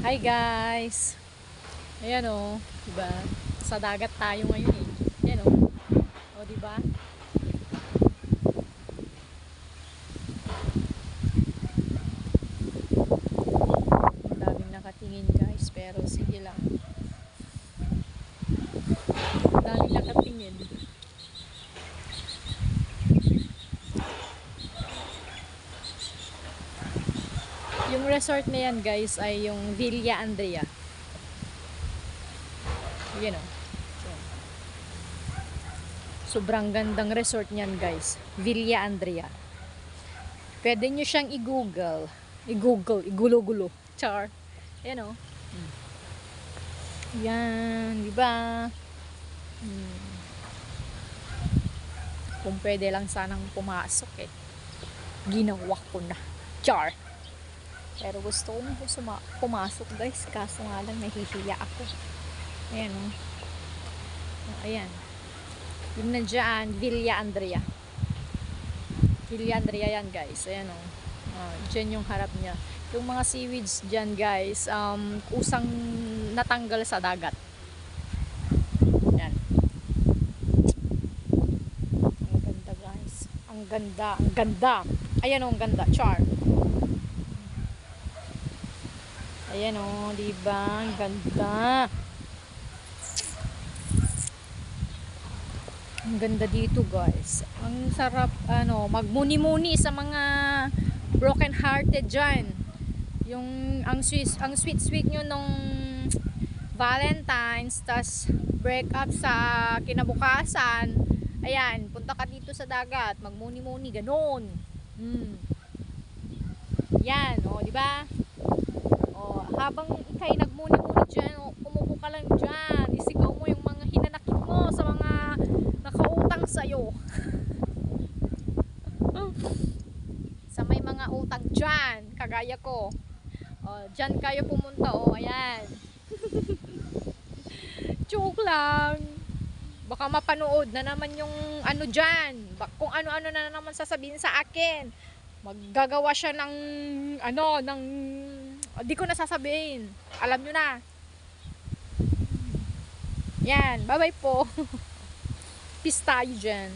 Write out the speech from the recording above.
Hi guys! Ayan o, diba? Sa dagat tayo ngayon eh. Ayan o. O, diba? Ang daming nakatingin guys, pero sige lang. Ang daming nakatingin. Yung resort na yan guys ay yung Villa Andrea. O. Yan. Sobrang gandang resort niyan guys. Villa Andrea. Pwede nyo siyang i-google. I-google. Igulo-gulo. Char. Yan o. Yan. Di ba? Hmm. Kung pwede lang sanang pumasok eh. Ginawa ko na. Char. Pero gusto ko po suma- pumasok guys. Kaso nga lang nahihiya ako. Ayan o. Oh, ayan. Yung nandyan, Villa Andrea. Villa Andrea yan guys. Ayan o. Oh. dyan yung harap niya. Yung mga seaweeds dyan guys, um, usang natanggal sa dagat. Yan. Ang ganda guys. Ang ganda. Ang ganda. Ayan o, ang ganda. Char. Ayan o, di ba? Ang ganda. Ang ganda dito, guys. Ang sarap, ano, magmuni-muni sa mga broken-hearted dyan. Yung, ang sweet, ang sweet-sweet nyo nung Valentine's, tas break up sa kinabukasan. Ayan, punta ka dito sa dagat, magmuni-muni, ganon. Hmm. Yan, o, di ba? Habang ikay nagmuni-muni dyan, umupo ka lang dyan, isigaw mo yung mga hinanakit mo sa mga nakautang sa'yo. sa may mga utang dyan, kagaya ko. O, dyan kayo pumunta, o, ayan. Joke lang. Baka mapanood na naman yung ano dyan. Kung ano-ano na naman sasabihin sa akin. Maggagawa siya ng ano, ng di ko na sasabihin. Alam nyo na. Yan. Bye-bye po. Peace tayo dyan.